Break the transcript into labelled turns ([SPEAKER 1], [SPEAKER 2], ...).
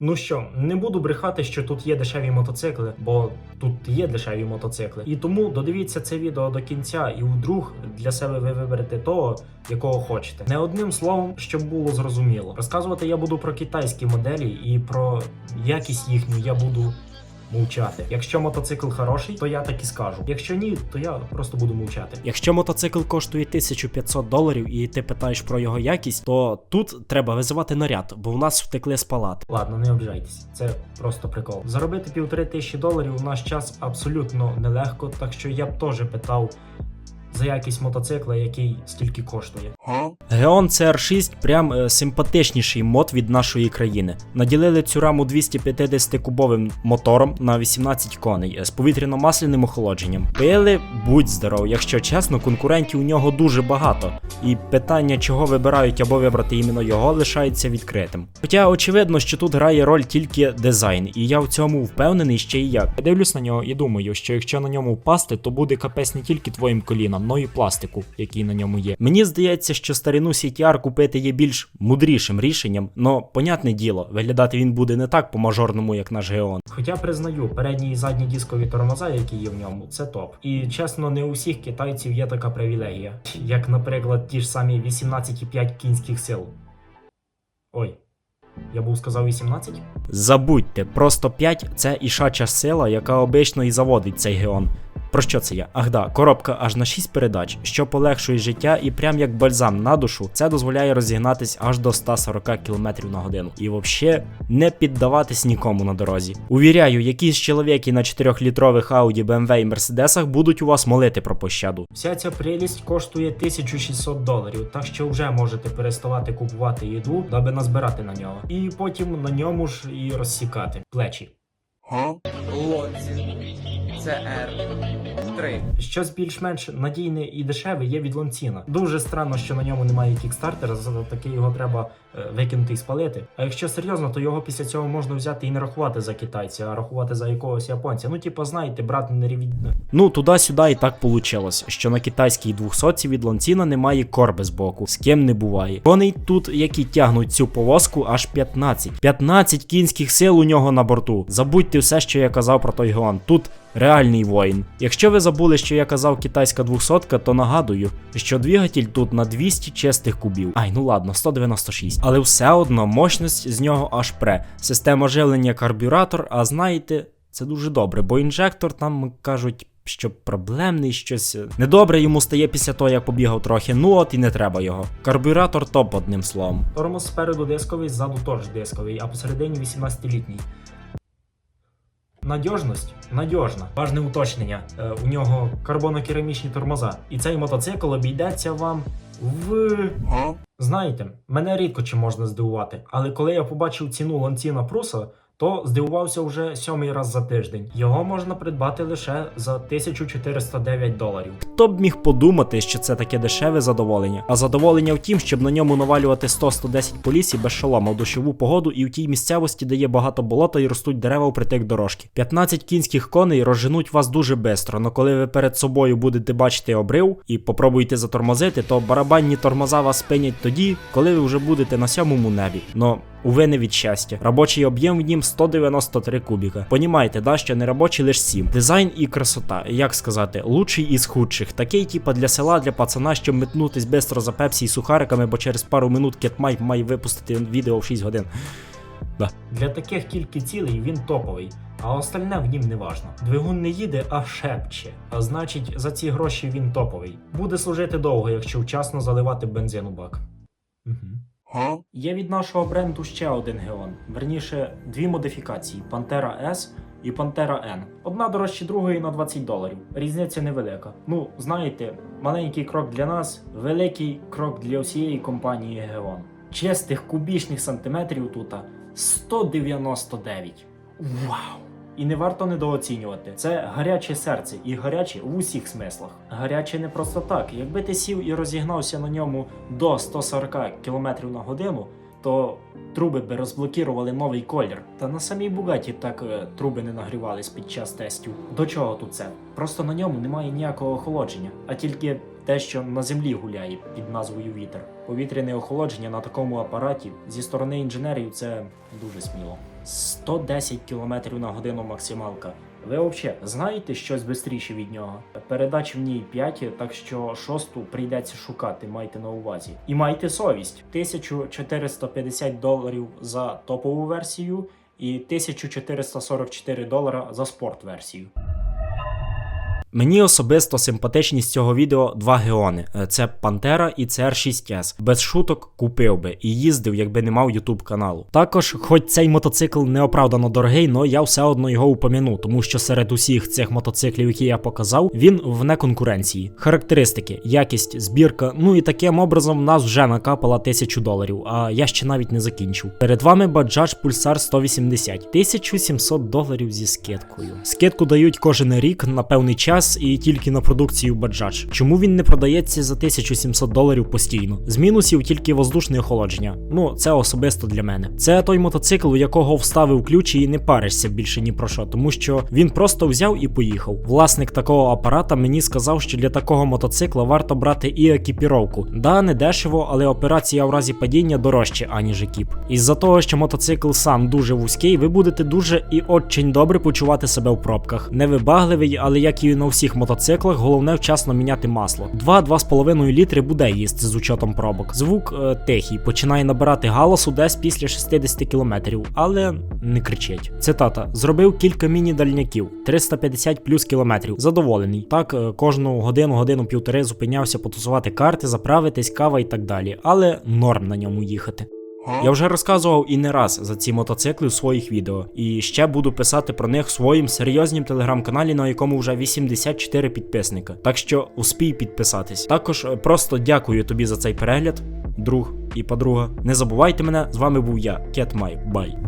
[SPEAKER 1] Ну що, не буду брехати, що тут є дешеві мотоцикли, бо тут є дешеві мотоцикли. І тому додивіться це відео до кінця, і вдруг для себе ви виберете того, якого хочете. Не одним словом, щоб було зрозуміло. Розказувати я буду про китайські моделі і про якість їхню я буду мовчати. Якщо мотоцикл хороший, то я так і скажу. Якщо ні, то я просто буду мовчати.
[SPEAKER 2] Якщо мотоцикл коштує 1500 доларів і ти питаєш про його якість, то тут треба визивати наряд, бо в нас втекли з палат.
[SPEAKER 1] Ладно, не обжайтесь, це просто прикол. Заробити півтори тисячі доларів у наш час абсолютно нелегко, так що я б теж питав за якість мотоцикла, який стільки коштує.
[SPEAKER 2] Геон CR6 прям е, симпатичніший мод від нашої країни. Наділили цю раму 250-кубовим мотором на 18 коней е, з повітряно-масляним охолодженням. Пили, будь здоров, якщо чесно, конкурентів у нього дуже багато. І питання, чого вибирають або вибрати іменно його, лишається відкритим. Хоча очевидно, що тут грає роль тільки дизайн, і я в цьому впевнений ще і як. Я дивлюсь на нього і думаю, що якщо на ньому впасти, то буде капець не тільки твоїм колінам, но й пластику, який на ньому є. Мені здається, що старину CTR купити є більш мудрішим рішенням, но понятне діло, виглядати він буде не так по мажорному, як наш Геон.
[SPEAKER 1] Хоча признаю, передні і задні дискові тормоза, які є в ньому, це топ. І чесно, не у всіх китайців є така привілегія, як, наприклад, ті ж самі 18,5 кінських сил. Ой, я був сказав 18?
[SPEAKER 2] Забудьте, просто 5 це ішача сила, яка обично і заводить цей Геон. Про що це я? Ах да, коробка аж на 6 передач, що полегшує життя і прям як бальзам на душу, це дозволяє розігнатись аж до 140 км на годину. І взагалі не піддаватись нікому на дорозі. Увіряю, якісь чоловіки на 4-літрових Audi, BMW і Мерседесах будуть у вас молити про пощаду.
[SPEAKER 1] Вся ця прелість коштує 1600 доларів, так що вже можете переставати купувати їду, даби назбирати на нього. І потім на ньому ж і розсікати плечі.
[SPEAKER 3] Лонзі. Це R3.
[SPEAKER 1] Щось більш-менш надійне і дешеве є від Лонціна. Дуже странно, що на ньому немає кікстартера, за таки його треба е, викинути і спалити. А якщо серйозно, то його після цього можна взяти і не рахувати за китайця, а рахувати за якогось японця. Ну, типу, знаєте, брат не рівні.
[SPEAKER 2] Ну, туди-сюди і так получилось, що на китайській 200 від ланціна немає корби з боку, з ким не буває. Коней тут, які тягнуть цю повозку, аж 15. 15 кінських сил у нього на борту. Забудьте все, що я казав про той Геон. Тут реальний воїн. Якщо ви забули, що я казав китайська 200, то нагадую, що двигатель тут на 200 чистих кубів. Ай, ну ладно, 196. Але все одно мощність з нього аж пре. Система живлення карбюратор, а знаєте, це дуже добре, бо інжектор там кажуть. Що проблемний щось недобре йому стає після того, як побігав трохи. Ну от і не треба його. Карбюратор топ одним словом.
[SPEAKER 1] Тормоз спереду дисковий, ззаду теж дисковий, а посередині 18-літній. Надіжність надіжна. Важне уточнення. Е, у нього карбонокерамічні тормоза. І цей мотоцикл обійдеться вам в. Знаєте, мене рідко чи можна здивувати, але коли я побачив ціну ланціна Пруса, то здивувався вже сьомий раз за тиждень. Його можна придбати лише за 1409 доларів.
[SPEAKER 2] Хто б міг подумати, що це таке дешеве задоволення? А задоволення в тім, щоб на ньому навалювати 100-110 по лісі без шолома в дощову погоду і в тій місцевості, де є багато болота і ростуть дерева впритик дорожки. 15 кінських коней розженуть вас дуже бистро, але коли ви перед собою будете бачити обрив і попробуєте затормозити, то барабанні тормоза вас спинять тоді, коли ви вже будете на сьомому небі. Но Уве від щастя. Робочий об'єм в нім 193 кубіка. Понімаєте, да, що не робочий лише 7. Дизайн і красота, як сказати, лучший із худших. Такий, типа для села, для пацана, щоб метнутись бистро за пепсі і сухариками, бо через пару минут Кетмай має випустити відео в 6 годин.
[SPEAKER 1] Для таких кілька цілей він топовий, а остальне в нім не важно. Двигун не їде, а шепче. А значить, за ці гроші він топовий. Буде служити довго, якщо вчасно заливати бензин у бак. Угу. Є від нашого бренду ще один геон. Верніше, дві модифікації: Pantera S і Pantera N. Одна дорожче другої на 20 доларів. Різниця невелика. Ну, знаєте, маленький крок для нас, великий крок для всієї компанії Геон. Чистих кубічних сантиметрів тут 199. Вау! І не варто недооцінювати. Це гаряче серце і гаряче в усіх смислах. Гаряче не просто так. Якби ти сів і розігнався на ньому до 140 км на годину, то труби би розблокірували новий колір. Та на самій Бугаті так е, труби не нагрівались під час тестів. До чого тут це? Просто на ньому немає ніякого охолодження, а тільки те, що на землі гуляє під назвою вітер. Повітряне охолодження на такому апараті зі сторони інженерів це дуже сміло.
[SPEAKER 2] 110 км на годину максималка. Ви взагалі знаєте щось швидше від нього? Передач в ній 5, так що шосту прийдеться шукати, майте на увазі. І майте совість: 1450 доларів за топову версію і 1444 долара за спорт версію. Мені особисто симпатичні з цього відео два геони: Е, це Пантера і CR6S. Без шуток купив би і їздив, якби не мав YouTube каналу. Також, хоч цей мотоцикл неоправдано дорогий, но я все одно його упомяну, тому що серед усіх цих мотоциклів, які я показав, він вне конкуренції. Характеристики, якість, збірка. Ну і таким образом нас вже накапала тисячу доларів, а я ще навіть не закінчив. Перед вами Bajaj Pulsar 180, 1700 доларів зі скидкою. Скидку дають кожен рік на певний час і тільки на продукцію Bajaj. Чому він не продається за 1700 доларів постійно? З мінусів тільки воздушне охолодження. Ну, це особисто для мене. Це той мотоцикл, у якого вставив ключ і не паришся більше ні про що, тому що він просто взяв і поїхав. Власник такого апарата мені сказав, що для такого мотоцикла варто брати і екіпіровку. Да, не дешево, але операція в разі падіння дорожче, аніж екіп. Із-за того, що мотоцикл сам дуже вузький, ви будете дуже і очень добре почувати себе в пробках. Невибагливий, але як і на всіх мотоциклах, головне вчасно міняти масло. 2-2,5 літри буде їсти з учетом пробок. Звук е, тихий, починає набирати галасу десь після 60 км, але не кричить. Цитата: зробив кілька міні-дальняків, 350 плюс кілометрів. Задоволений. Так, е, кожну годину, годину півтори зупинявся потусувати карти, заправитись, кава і так далі. Але норм на ньому їхати. Я вже розказував і не раз за ці мотоцикли в своїх відео, і ще буду писати про них в своїм серйознім телеграм-каналі, на якому вже 84 підписника. Так що успій підписатись. Також е, просто дякую тобі за цей перегляд, друг і подруга. Не забувайте мене, з вами був я, Кетмай. Бай.